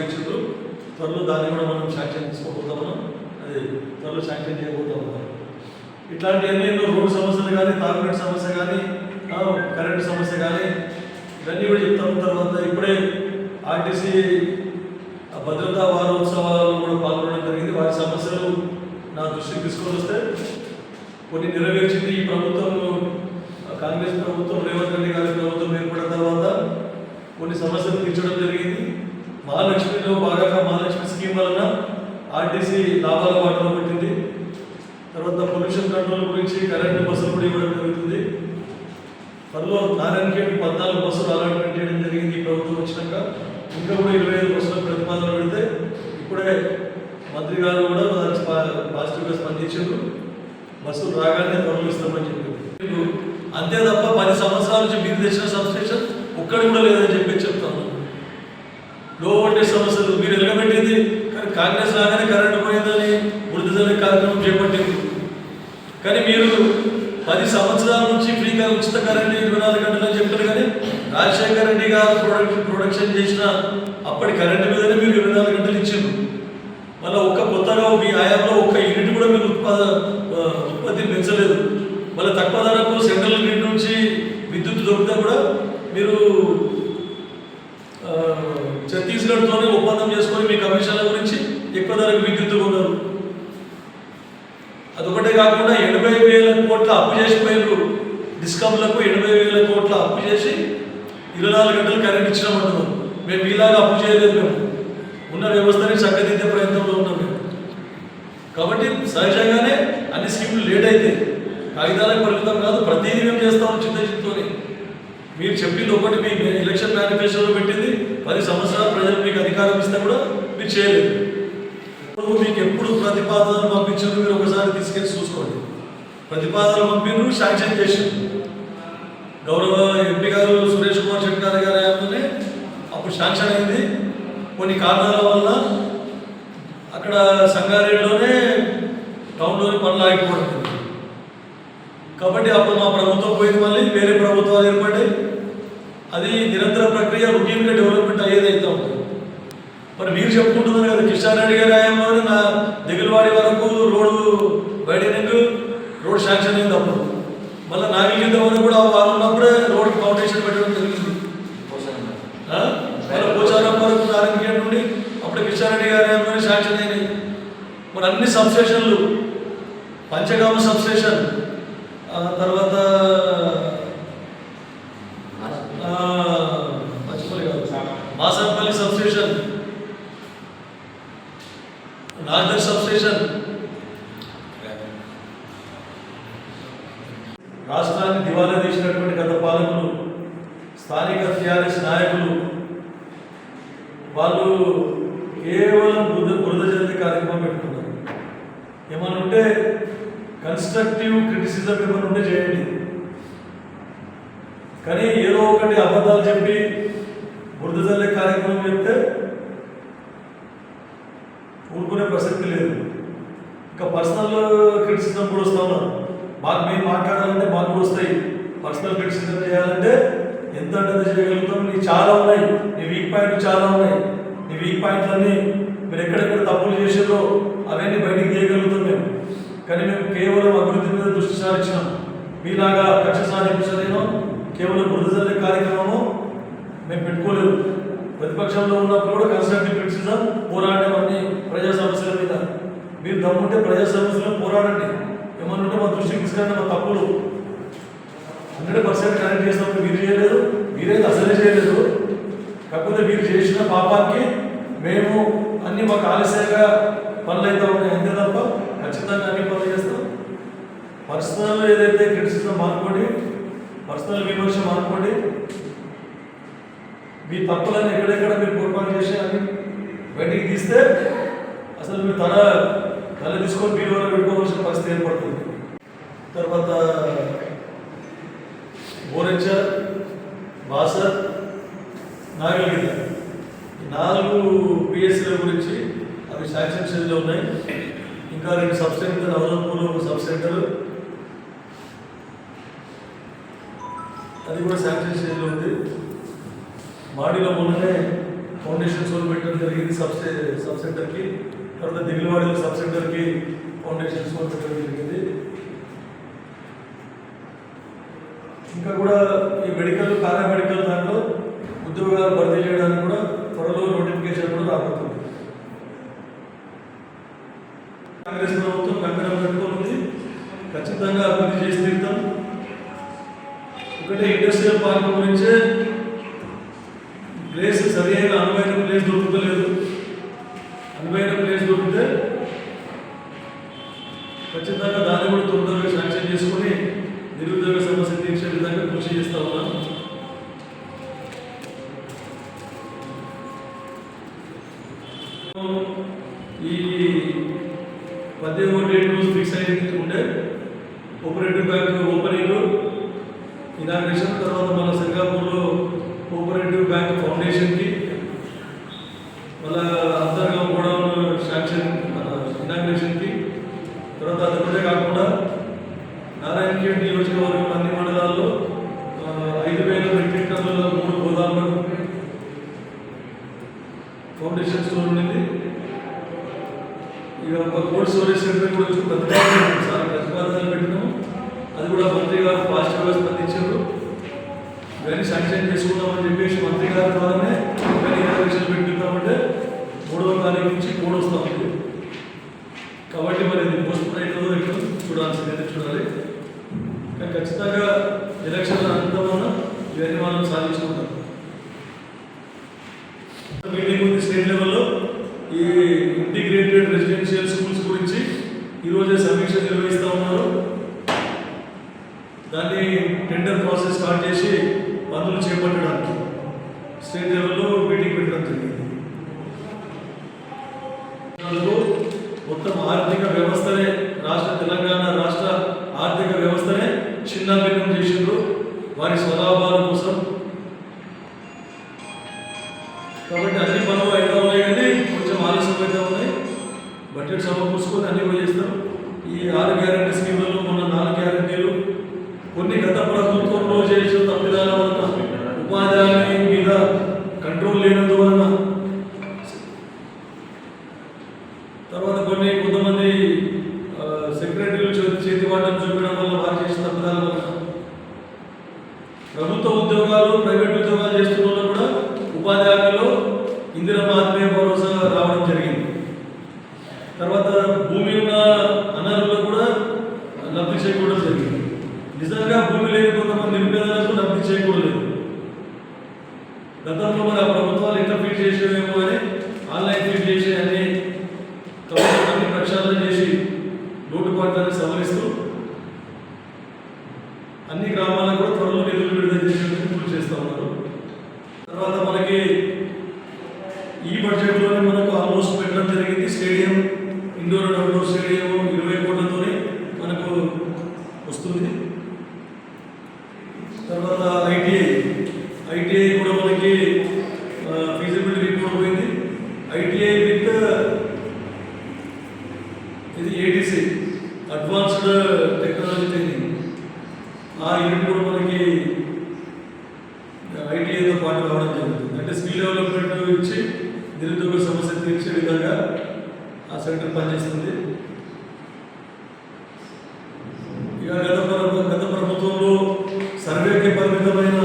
ఇచ్చారు త్వరలో దాన్ని కూడా మనం శాంక్షన్ తీసుకోబోతాం మనం అదే త్వరలో శాంక్షన్ చేయబోతాం మనం ఇట్లాంటివన్నీ ఎన్నో రోడ్డు సమస్యలు కానీ తాగునీటి సమస్య కానీ కరెంటు సమస్య కానీ ఇవన్నీ కూడా చెప్తాం తర్వాత ఇప్పుడే ఆర్టీసీ ఆ భద్రతా వారోత్సవాలలో కూడా పాల్గొనడం జరిగింది. వారి సమస్యలు నా దృష్టికి తీసుకొని వస్తే కొన్ని నెరవేర్చింది ఈ ప్రభుత్వం ఆ, కాంగ్రెస్ ప్రభుత్వం రేవంత్ రెడ్డి గారి ప్రభుత్వం ఏర్పడిన తర్వాత కొన్ని సమస్యలు తీర్చడం జరిగింది. మహాలక్ష్మిలో భాగంగా మహాలక్ష్మి స్కీమ్ వలన ఆర్టీసీ లాభాల బాటలో పెట్టింది. తర్వాత పొల్యూషన్ కంట్రోల్ గురించి కరెంటు బస్సులు కూడా ఇవ్వడం జరుగుతుంది. త్వరలో నారాయణఖేడ్ పద్నాలుగు బస్సులు అలాట్మెంట్ చేయడం జరిగింది ఈ ప్రభుత్వం వచ్చినాక. ఇంకా కూడా ఇరవై ఐదు బస్సుల ప్రతిపాదన పెడితే ఇప్పుడే మంత్రి గారు కూడా పాజిటివ్గా స్పందించారు. బస్సులు రాగానే త్వరలో ఇస్తామని చెప్పారు. అంతే తప్ప పది సంవత్సరాల నుంచి మీరు తెచ్చిన సబ్స్టేషన్ ఒక్కడి కూడా లేదని చెప్పి చెప్తారు లో వోల్టేజ్ సమస్యలు మీరు ఎలగబెట్టింది కానీ కాంగ్రెస్ రాగానే కరెంటు పోయిందని వృద్ధి కార్యక్రమం చేపట్టింది. కానీ మీరు పది సంవత్సరాల నుంచి ఫ్రీగా ఉచిత కరెంట్ ఇరవై నాలుగు గంటలు చెప్పారు కానీ రాజశేఖర రెడ్డి గారు ప్రొడక్ట్ ప్రొడక్షన్ చేసిన అప్పటి కరెంటు మీదనే మీరు ఇరవై నాలుగు గంటలు ఇచ్చారు మళ్ళీ ఒక్క కొత్తగా మీ ఆయాలో ఒక్క యూనిట్ కూడా మీరు ఉత్పాద ఉత్పత్తి పెంచలేదు. మళ్ళీ తక్కువ ధరకు సెంట్రల్ గ్రిడ్ నుంచి విద్యుత్ దొరికితే కూడా మీరు ఆ, ఛత్తీస్గఢ్తోనే ఒప్పందం చేసుకొని మీ కమిషన్ల గురించి ఎక్కువ ధరకు విద్యుత్ కొన్నారు అదొకటే కాకుండా ఎనభై వేల కోట్ల అప్పు చేసిపోయారు డిస్కమ్లకు ఎనభై వేల కోట్ల అప్పు చేసి ఇరవై నాలుగు గంటలు కరెంట్ ఇచ్చినామంటున్నాం మేము మీలాగా అప్పు చేయలేదు మేము. ఉన్న వ్యవస్థని చక్కదిద్దే ప్రయత్నంలో ఉన్నాం మేము. కాబట్టి సహజంగానే అన్ని స్కీములు లేట్ అయితే కాగితాలకు పరిమితం కాదు ప్రతిదీ మేము చేస్తాం చిత్తశుద్ధితోని మీరు చెప్పింది ఒకటి మీ ఎలక్షన్ మేనిఫెస్టోలో పెట్టింది. పది సంవత్సరాలు ప్రజలు మీకు అధికారం ఇస్తే కూడా మీరు చేయలేదు. ఇప్పుడు మీకు ఎప్పుడు ప్రతిపాదనలు పంపించారు మీరు ఒకసారి తీసుకెళ్ళి చూసుకోండి. ప్రతిపాదనలు పంపిను శాంక్షన్ చేశారు గౌరవ ఎంపీ గారు సురేష్ కుమార్ శెట్టిగారి గారి హయాంలోనే అప్పుడు శాంక్షన్ అయింది. కొన్ని కారణాల వల్ల అక్కడ సంగారెడ్డిలోనే టౌన్లోని పనులు ఆగిపోవడం కాబట్టి అప్పుడు మా ప్రభుత్వం పోయింది మళ్ళీ వేరే ప్రభుత్వాలు ఏర్పడి అది నిరంతర ప్రక్రియ రొటీన్గా డెవలప్మెంట్ అయ్యేది అయితే ఉంటుంది మరి మీరు చెప్పుకుంటున్నారు కదా కిషారెడ్డి గారు ఆయన నా దిగులవాడి వరకు రోడ్డు వైడనింగ్ రోడ్ శాంక్షన్ అయింది అప్పుడు. మళ్ళీ నాగిలిద్ద వరకు కూడా వారు ఉన్నప్పుడే రోడ్ ఫౌండేషన్ పెట్టడం జరిగింది. మళ్ళీ పోచారం వరకు నారాయణ నుండి అప్పుడు కిషారెడ్డి గారు ఆయన శాంక్షన్ అయినాయి మరి అన్ని సబ్స్టేషన్లు పంచగామ సబ్స్టేషన్ ఆ తర్వాత ఆ, మర్చిపోలే కాదు. Masampalli substation Nagar substation. రాష్ట్రాన్ని దివాలా తీసినటువంటి గత పాలకులు స్థానిక టీఆర్ఎస్ నాయకులు వాళ్ళు కేవలం బుద్ధ బురద జల్లి కార్యక్రమం పెట్టుకున్నారు. ఏమన్నా ఉంటే కన్స్ట్రక్టివ్ క్రిటిసిజం ఏమైనా ఉంటే చేయండి. కానీ ఏదో ఒకటి అబద్ధాలు చెప్పి బురద జల్లే కార్యక్రమం చెప్తే ఊరుకునే ప్రసక్తి లేదు. ఇంకా పర్సనల్ క్రిటిసిజం కూడా వస్తా ఉన్నారు మాకు మేము మాట్లాడాలంటే మాకు కూడా వస్తాయి. పర్సనల్ క్రిటిసిజం చేయాలంటే ఎంత అంటే చేయగలుగుతాం. నీ చాలా ఉన్నాయి. నీ వీక్ పాయింట్లు చాలా ఉన్నాయి. నీ వీక్ పాయింట్లన్నీ మీరు ఎక్కడెక్కడ తప్పులు చేసారో అవన్నీ బయటికి తీయగలుగుతాం మేము. కానీ మేము కేవలం అభివృద్ధి మీద దృష్టి సారించినాం. మీలాగా కక్ష సాధించలేను. కేవలం మృదుజల్లే కార్యక్రమము మేము పెట్టుకోలేదు. ప్రతిపక్షంలో ఉన్నప్పుడు కూడా కన్స్ట్రక్టివ్ క్రిటిసిజం పోరాటం అన్ని ప్రజా సమస్యల మీద మీరు దమ్ముంటే ప్రజా సమస్యలను పోరాడండి. ఏమన్నా ఉంటే మా దృష్టికి తీసుకురండి మా తప్పులు. హండ్రెడ్ పర్సెంట్ కరెక్ట్ చేసినప్పుడు మీరు చేయలేదు మీరైతే అసలే చేయలేదు. కాకపోతే మీరు చేసిన పాపానికి మేము అన్ని మాకు ఆలస్యంగా పనులు అయితే ఉన్నాయి అంతే తప్ప ఖచ్చితంగా అన్ని పనులు చేస్తాం. పర్సనల్ ఏదైతే క్రిటిసిజం మానుకోండి పర్సనల్ విమర్శ మానుకోండి మీ తప్పులను ఎక్కడెక్కడ మీరు పొరపాటు చేసి అన్ని బయటికి తీస్తే అసలు మీరు తల తల తీసుకొని బీరువా పెట్టుకోవాల్సిన పరిస్థితి ఏర్పడుతుంది. తర్వాత బోరెచ్చ బాసర్ నాగలిగిరి ఈ నాలుగు పిఎస్సీల గురించి అవి శాంక్షన్ స్టేజ్లో ఉన్నాయి. ఇంకా రెండు సబ్ సెంటర్ అవలంబూలు ఒక సబ్ సెంటర్. అది కూడా శాంక్షన్ స్టేజ్లో ఉంది. బాడీలో మొన్ననే ఫౌండేషన్ సోల్ పెట్టడం జరిగింది సబ్ సబ్ సెంటర్కి. తర్వాత దిగులవాడిలో సబ్ సెంటర్కి ఫౌండేషన్ సోల్ పెట్టడం జరిగింది. ఇంకా కూడా ఈ మెడికల్ పారామెడికల్ దాంట్లో ఉద్యోగాలు భర్తీ చేయడానికి కూడా త్వరలో నోటిఫికేషన్ కూడా రాబోతుంది. కాంగ్రెస్ ప్రభుత్వం కంకణం పెట్టుకుంది ఖచ్చితంగా అభివృద్ధి చేసి తీరుతాం. ఒకటే ఇండస్ట్రియల్ పార్క్ గురించే ప్లేస్ సరి అయిన అనువైన ప్లేస్ దొరుకుతలేదు. అనువైన ప్లేస్ దొరికితే ఖచ్చితంగా దాన్ని కూడా తొందరగా శాంక్షన్ చేసుకుని నిరుద్యోగ సమస్య తీర్చే విధంగా కృషి చేస్తా ఉన్నాం. ఈ పద్దెనిమిది డేట్ రోజు ఫిక్స్ అయింది ఉండే కోఆపరేటివ్ బ్యాంక్ ఓపెనింగ్ ఇనాగ్రేషన్ తర్వాత మన సింగపూర్లో కోఆపరేటివ్ బ్యాంక్ ఫౌండేషన్కి మళ్ళా అంతర్గం కూడా శాంక్షన్ మన ఇనాగ్రేషన్కి తర్వాత అది ఒకటే కాకుండా నారాయణఖేడ్ నియోజకవర్గం అన్ని మండలాల్లో ఆ, ఐదు వేల మెట్రిక్ టన్నుల మూడు గోదాములు ఫౌండేషన్ స్టోర్ ఉండింది ఇక ఒక కోల్డ్ స్టోరేజ్ సెంటర్ కూడా వచ్చి ప్రతిపాదన చాలా ప్రతిపాదనలు పెట్టినాము అది కూడా మంత్రి గారు పాజిటివ్గా స్పందించారు ఇవన్నీ శాంక్షన్ చేసుకుందామని చెప్పేసి మంత్రి గారి ద్వారానే ఇవన్నీ ఇనాగ్రేషన్ పెట్టిద్దామంటే మూడవ తారీఖు నుంచి కోడ్ వస్తా ఉంది కాబట్టి మరి ఇది పోస్ట్ పోన్ అవుతుందో ఎట్లా చూడాల్సిందే చూడాలి కానీ ఖచ్చితంగా ఎలక్షన్ అనంతరం ఇవన్నీ మనం సాధించుకుంటాం. మీటింగ్ ఉంది స్టేట్ లెవెల్లో ఈ ఇంటిగ్రేటెడ్ రెసిడెన్షియల్ స్కూల్స్ గురించి ఈరోజే సమీక్ష నిర్వహిస్తూ ఉన్నారు. దాన్ని టెండర్ ప్రాసెస్ స్టార్ట్ చేసి పనులు చేపట్టడానికి. స్టేట్ లెవెల్లో మీటింగ్ పెట్టడం ఈ ఆరు గ్యారంటీ స్కీమ్లలో మన నాలుగు గ్యారంటీలు కొన్ని గత ప్రభుత్వంలో చేసిన తప్పిదాల వలన ఉపాధి మీద కంట్రోల్ లేనందువలన తర్వాత కొన్ని కొంతమంది సెక్రటరీలు చేతి వాటం చూపడం వల్ల వారు చేసిన తప్పిదాల వలన ప్రభుత్వ ఉద్యోగాలు ప్రైవేట్ ఉద్యోగాలు చేస్తున్న వాళ్ళు కూడా ఉపాధి హామీలో ఇందిరా ఆత్మీయ భరోసా రావడం జరిగింది. తర్వాత భూమి ఉన్న అనర్హులకు కూడా లబ్ధి చేకూడడం జరిగింది నిజంగా భూమి లేని కొంతమంది నిరుపేదలకు డబ్బు చేయకూడదు. గతంలో మరి ఆ ప్రభుత్వాలు ఎట్లా ఫీడ్ చేసేవేమో అని ఆన్లైన్ ఫీడ్ చేసే అన్ని ప్రభుత్వాన్ని ప్రక్షాళన చేసి లోటుపాట్లని సవరిస్తూ అన్ని గ్రామాలకు కూడా త్వరలో నిధులు విడుదల చేసేందుకు కృషి చేస్తూ ఉన్నారు తర్వాత మనకి ఈ బడ్జెట్లోనే మనకు ఆల్మోస్ట్ పెట్టడం జరిగింది stadium indoor and outdoor stadium ఇరవై కోట్లతోనే మనకు వస్తుంది తర్వాత ఐటీఐ ఐటీఐ కూడా మనకి ఫీజిబిలిటీ రిపోర్ట్ పోయింది ఐటీఐ విత్ ఇది ఏటీసీ అడ్వాన్స్డ్ టెక్నాలజీ ట్రైనింగ్ ఆ యూనిట్ కూడా మనకి ఐటీఐతో పాటు రావడం జరుగుతుంది. అంటే స్కిల్ డెవలప్మెంట్ ఇచ్చి నిరుద్యోగ సమస్య తీర్చే విధంగా ఆ సెంటర్ పనిచేస్తుంది ఇక గత ప్రభు- గత ప్రభుత్వంలో సర్వేకి పరిమితమైన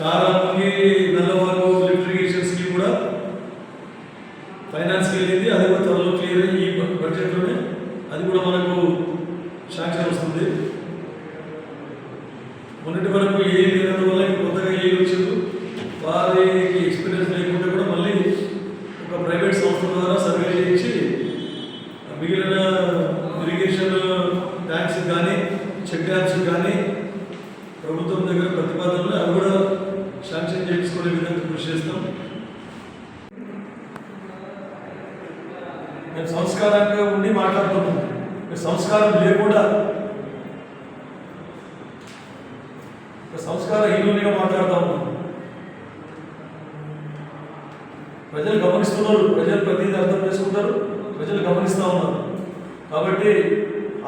కాలానికి నల్లవారు లిఫ్ట్ ఇరిగేషన్ స్కీమ్ కూడా ఫైనాన్స్కి వెళ్ళింది అది కూడా త్వరలో క్లియర్ అయ్యి ఈ బ- బడ్జెట్లోనే అది కూడా మనకు శాంక్షన్ వస్తుంది మొన్నటి వరకు ఏ లేనందువల్ల ఇప్పుడు కొత్తగా ఏ వచ్చింది వారికి ఎక్స్పీరియన్స్ లేకుంటే కూడా మళ్ళీ ఒక ప్రైవేట్ సంస్థ ద్వారా సర్వే చేయించి మిగిలిన ఇరిగేషన్ ట్యాంక్స్ కానీ చెక్ డ్యామ్స్ కానీ ప్రభుత్వం దగ్గర ప్రతిపాదనలు అవి కూడా శాంక్షన్ చేయించుకునే విధంగా కృషి చేస్తాం. మేము సంస్కారంగా ఉండి మాట్లాడుతున్నాం. సంస్కారం లేకుండా ఒక సంస్కార హీరోనిగా మాట్లాడుతా ప్రజలు గమనిస్తున్నారు ప్రజలు ప్రతిదీ అర్థం చేసుకుంటారు ప్రజలు గమనిస్తూ ఉన్నారు. కాబట్టి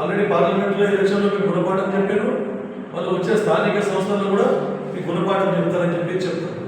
ఆల్రెడీ పార్లమెంట్లో ఎలక్షన్లో మీకు గుణపాఠం చెప్పారు. వాళ్ళు వచ్చే స్థానిక సంస్థల్లో కూడా మీకు గుణపాఠం చెప్తారని చెప్పి చెప్తారు